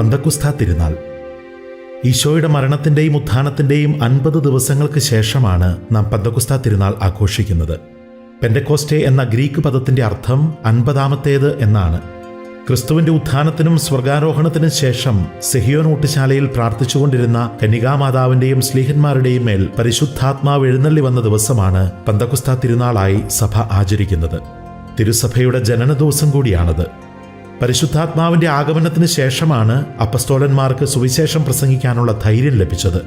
പന്തക്കുസ്ത തിരുനാൾ. ഈശോയുടെ മരണത്തിന്റെയും ഉത്ഥാനത്തിന്റെയും അൻപത് ദിവസങ്ങൾക്ക് ശേഷമാണ് നാം പന്തക്കുസ്ത തിരുനാൾ ആഘോഷിക്കുന്നത്. പെൻഡക്കോസ്റ്റെ എന്ന ഗ്രീക്ക് പദത്തിന്റെ അർത്ഥം അൻപതാമത്തേത് എന്നാണ്. ക്രിസ്തുവിന്റെ ഉത്ഥാനത്തിനും സ്വർഗാരോഹണത്തിനും ശേഷം സെഹിയോൻ ഊട്ടുശാലയിൽ പ്രാർത്ഥിച്ചുകൊണ്ടിരുന്ന കനികാമാതാവിന്റെയും സ്ലീഹന്മാരുടെയും മേൽ പരിശുദ്ധാത്മാവ് എഴുന്നള്ളി വന്ന ദിവസമാണ് പന്തക്കുസ്ത തിരുനാളായി സഭ ആചരിക്കുന്നത്. തിരുസഭയുടെ ജനന ദിവസം കൂടിയാണത്. പരിശുദ്ധാത്മാവിന്റെ ആഗമനത്തിന് ശേഷമാണ് അപ്പസ്തോലന്മാർക്ക് സുവിശേഷം പ്രസംഗിക്കാനുള്ള ധൈര്യം ലഭിച്ചത്.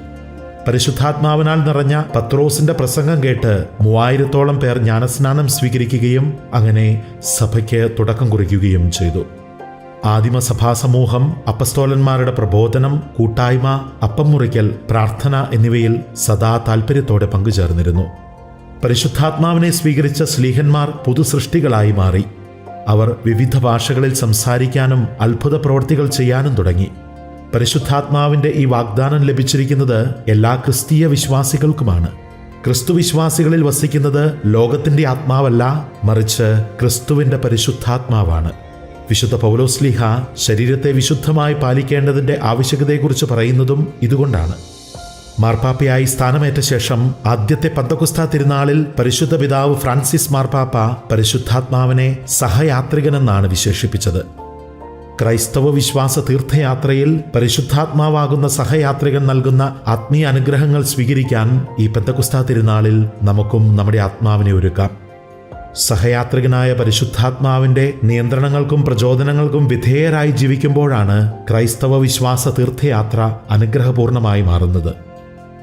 പരിശുദ്ധാത്മാവിനാൽ നിറഞ്ഞ പത്രോസിന്റെ പ്രസംഗം കേട്ട് മൂവായിരത്തോളം പേർ ജ്ഞാനസ്നാനം സ്വീകരിക്കുകയും അങ്ങനെ സഭയ്ക്ക് തുടക്കം കുറിക്കുകയും ചെയ്തു. ആദിമ സഭാസമൂഹം അപ്പസ്തോലന്മാരുടെ പ്രബോധനം കൂട്ടായ്മ അപ്പം മുറിക്കൽ പ്രാർത്ഥന എന്നിവയിൽ സദാ താൽപ്പര്യത്തോടെ പങ്കുചേർന്നിരുന്നു. പരിശുദ്ധാത്മാവിനെ സ്വീകരിച്ച സ്ലീഹന്മാർ പുതുസൃഷ്ടികളായി മാറി. അവർ വിവിധ ഭാഷകളിൽ സംസാരിക്കാനും അത്ഭുത പ്രവൃത്തികൾ ചെയ്യാനും തുടങ്ങി. പരിശുദ്ധാത്മാവിന്റെ ഈ വാഗ്ദാനം ലഭിച്ചിരിക്കുന്നത് എല്ലാ ക്രിസ്തീയ വിശ്വാസികൾക്കുമാണ്. ക്രിസ്തു വിശ്വാസികളിൽ വസിക്കുന്നത് ലോകത്തിന്റെ ആത്മാവല്ല മറിച്ച് ക്രിസ്തുവിന്റെ പരിശുദ്ധാത്മാവാണ്. വിശുദ്ധ പൗലോസ്ലിഹ ശരീരത്തെ വിശുദ്ധമായി പാലിക്കേണ്ടതിന്റെ ആവശ്യകതയെക്കുറിച്ച് പറയുന്നതും ഇതുകൊണ്ടാണ്. മാർപ്പാപ്പയായി സ്ഥാനമേറ്റ ശേഷം ആദ്യത്തെ പന്തകുസ്ത തിരുനാളിൽ പരിശുദ്ധ പിതാവ് ഫ്രാൻസിസ് മാർപ്പാപ്പ പരിശുദ്ധാത്മാവിനെ സഹയാത്രികനെന്നാണ് വിശേഷിപ്പിച്ചത്. ക്രൈസ്തവ വിശ്വാസ തീർത്ഥയാത്രയിൽ പരിശുദ്ധാത്മാവാകുന്ന സഹയാത്രികൻ നൽകുന്ന ആത്മീയ അനുഗ്രഹങ്ങൾ സ്വീകരിക്കാൻ ഈ പെന്തകുസ്ത തിരുനാളിൽ നമുക്കും നമ്മുടെ ആത്മാവിനെ ഒരുക്കാം. സഹയാത്രികനായ പരിശുദ്ധാത്മാവിന്റെ നിയന്ത്രണങ്ങൾക്കും പ്രചോദനങ്ങൾക്കും വിധേയരായി ജീവിക്കുമ്പോഴാണ് ക്രൈസ്തവ വിശ്വാസ തീർത്ഥയാത്ര അനുഗ്രഹപൂർണമായി മാറുന്നത്.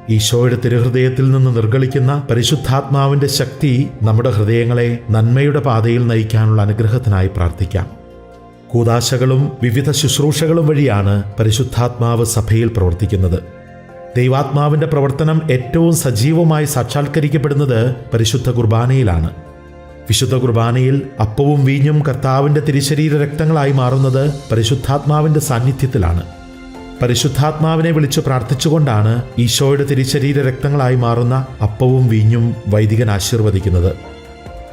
ഈശോയുടെ തിരുഹൃദയത്തിൽ നിന്ന് നിർഗളിക്കുന്ന പരിശുദ്ധാത്മാവിന്റെ ശക്തി നമ്മുടെ ഹൃദയങ്ങളെ നന്മയുടെ പാതയിൽ നയിക്കാനുള്ള അനുഗ്രഹത്തിനായി പ്രാർത്ഥിക്കാം. കൂതാശകളും വിവിധ ശുശ്രൂഷകളും വഴിയാണ് പരിശുദ്ധാത്മാവ് സഭയിൽ പ്രവർത്തിക്കുന്നത്. ദൈവാത്മാവിന്റെ പ്രവർത്തനം ഏറ്റവും സജീവമായി സാക്ഷാത്കരിക്കപ്പെടുന്നത് പരിശുദ്ധ കുർബാനയിലാണ്. വിശുദ്ധ കുർബാനയിൽ അപ്പവും വീഞ്ഞും കർത്താവിന്റെ തിരിശരീര രക്തങ്ങളായി മാറുന്നത് പരിശുദ്ധാത്മാവിന്റെ സാന്നിധ്യത്തിലാണ്. പരിശുദ്ധാത്മാവിനെ വിളിച്ചു പ്രാർത്ഥിച്ചുകൊണ്ടാണ് ഈശോയുടെ തിരിശരീര രക്തങ്ങളായി മാറുന്ന അപ്പവും വീഞ്ഞും വൈദികൻ ആശീർവദിക്കുന്നത്.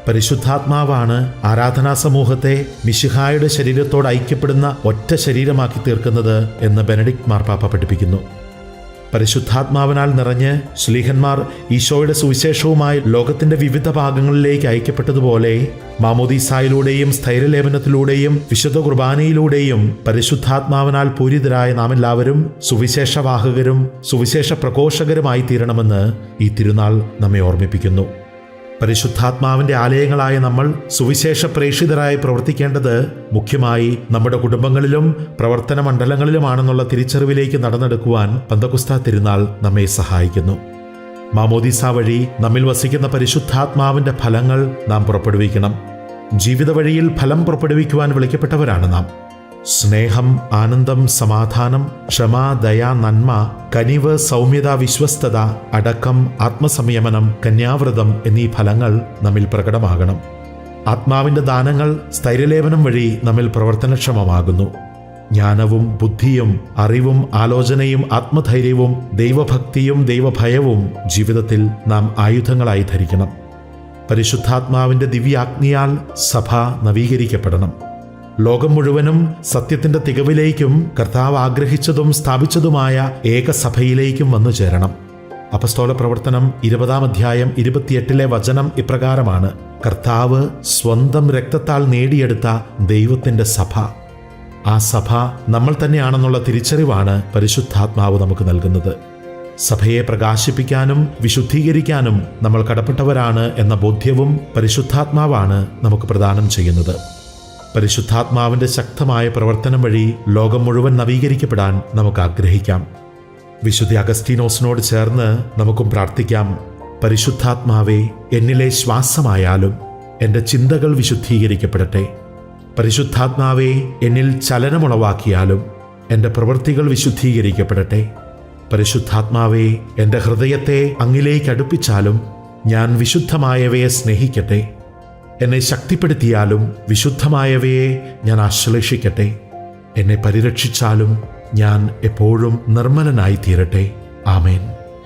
പരിശുദ്ധാത്മാവാണ് ആരാധനാ സമൂഹത്തെ മിശിഹായുടെ ശരീരത്തോട് ഐക്യപ്പെടുന്ന ഒറ്റ ശരീരമാക്കി തീർക്കുന്നത് എന്ന് ബെനഡിക്ട് മാർപ്പാപ്പ പഠിപ്പിക്കുന്നു. പരിശുദ്ധാത്മാവിനാൽ നിറഞ്ഞ് ശ്ലീഹന്മാർ ഈശോയുടെ സുവിശേഷവുമായി ലോകത്തിന്റെ വിവിധ ഭാഗങ്ങളിലേക്ക് അയക്കപ്പെട്ടതുപോലെ മാമോദീസായിലൂടെയും സ്ഥൈര്യലേപനത്തിലൂടെയും വിശുദ്ധ കുർബാനയിലൂടെയും പരിശുദ്ധാത്മാവിനാൽ പൂരിതരായ നാം എല്ലാവരും സുവിശേഷവാഹകരും സുവിശേഷ പ്രഘോഷകരുമായി തീരണമെന്ന് ഈ തിരുനാൾ നമ്മെ ഓർമ്മിപ്പിക്കുന്നു. പരിശുദ്ധാത്മാവിന്റെ ആലയങ്ങളായ നമ്മൾ സുവിശേഷ പ്രേക്ഷിതരായി പ്രവർത്തിക്കേണ്ടത് മുഖ്യമായി നമ്മുടെ കുടുംബങ്ങളിലും പ്രവർത്തന മണ്ഡലങ്ങളിലുമാണെന്നുള്ള തിരിച്ചറിവിലേക്ക് നടന്നെടുക്കുവാൻ പന്തകുസ്ത തിരുനാൾ നമ്മെ സഹായിക്കുന്നു. മാമോദിസ വഴി നമ്മിൽ വസിക്കുന്ന പരിശുദ്ധാത്മാവിന്റെ ഫലങ്ങൾ നാം പുറപ്പെടുവിക്കണം. ജീവിത വഴിയിൽ ഫലം പുറപ്പെടുവിക്കുവാൻ വിളിക്കപ്പെട്ടവരാണ് നാം. സ്നേഹം ആനന്ദം സമാധാനം ക്ഷമ ദയ നന്മ കനിവ് സൗമ്യത വിശ്വസ്തത അടക്കം ആത്മസംയമനം കന്യാവ്രതം എന്നീ ഫലങ്ങൾ നമ്മിൽ പ്രകടമാകണം. ആത്മാവിന്റെ ദാനങ്ങൾ സ്ഥൈര്യലേപനം വഴി നമ്മിൽ പ്രവർത്തനക്ഷമമാകുന്നു. ജ്ഞാനവും ബുദ്ധിയും അറിവും ആലോചനയും ആത്മധൈര്യവും ദൈവഭക്തിയും ദൈവഭയവും ജീവിതത്തിൽ നാം ആയുധങ്ങളായി ധരിക്കണം. പരിശുദ്ധാത്മാവിന്റെ ദിവ്യാഗ്നിയാൽ സഭ നവീകരിക്കപ്പെടണം. ലോകം മുഴുവനും സത്യത്തിന്റെ തികവിലേക്കും കർത്താവ് ആഗ്രഹിച്ചതും സ്ഥാപിച്ചതുമായ ഏകസഭയിലേക്കും വന്നു ചേരണം. അപസ്തോല പ്രവർത്തനം ഇരുപതാം അധ്യായം ഇരുപത്തിയെട്ടിലെ വചനം ഇപ്രകാരമാണ്. കർത്താവ് സ്വന്തം രക്തത്താൽ നേടിയെടുത്ത ദൈവത്തിന്റെ സഭ. ആ സഭ നമ്മൾ തന്നെയാണെന്നുള്ള തിരിച്ചറിവാണ് പരിശുദ്ധാത്മാവ് നമുക്ക് നൽകുന്നത്. സഭയെ പ്രകാശിപ്പിക്കാനും വിശുദ്ധീകരിക്കാനും നമ്മൾ കടപ്പെട്ടവരാണ് എന്ന ബോധ്യവും പരിശുദ്ധാത്മാവാണ് നമുക്ക് പ്രദാനം ചെയ്യുന്നത്. പരിശുദ്ധാത്മാവിന്റെ ശക്തമായ പ്രവർത്തനം വഴി ലോകം മുഴുവൻ നവീകരിക്കപ്പെടാൻ നമുക്ക് ആഗ്രഹിക്കാം. വിശുദ്ധ അഗസ്റ്റീനോസിനോട് ചേർന്ന് നമുക്കും പ്രാർത്ഥിക്കാം. പരിശുദ്ധാത്മാവെ എന്നിലെ ശ്വാസമായാലും എന്റെ ചിന്തകൾ വിശുദ്ധീകരിക്കപ്പെടട്ടെ. പരിശുദ്ധാത്മാവെ എന്നിൽ ചലനമുളവാക്കിയാലും എന്റെ പ്രവൃത്തികൾ വിശുദ്ധീകരിക്കപ്പെടട്ടെ. പരിശുദ്ധാത്മാവെ എന്റെ ഹൃദയത്തെ അങ്ങിലേക്ക് അടുപ്പിച്ചാലും ഞാൻ വിശുദ്ധമായവയെ സ്നേഹിക്കട്ടെ. എന്നെ ശക്തിപ്പെടുത്തിയാലും വിശുദ്ധമായവയെ ഞാൻ ആശ്ലേഷിക്കട്ടെ. എന്നെ പരിരക്ഷിച്ചാലും ഞാൻ എപ്പോഴും നിർമ്മലനായി തീരട്ടെ ആമേൻ.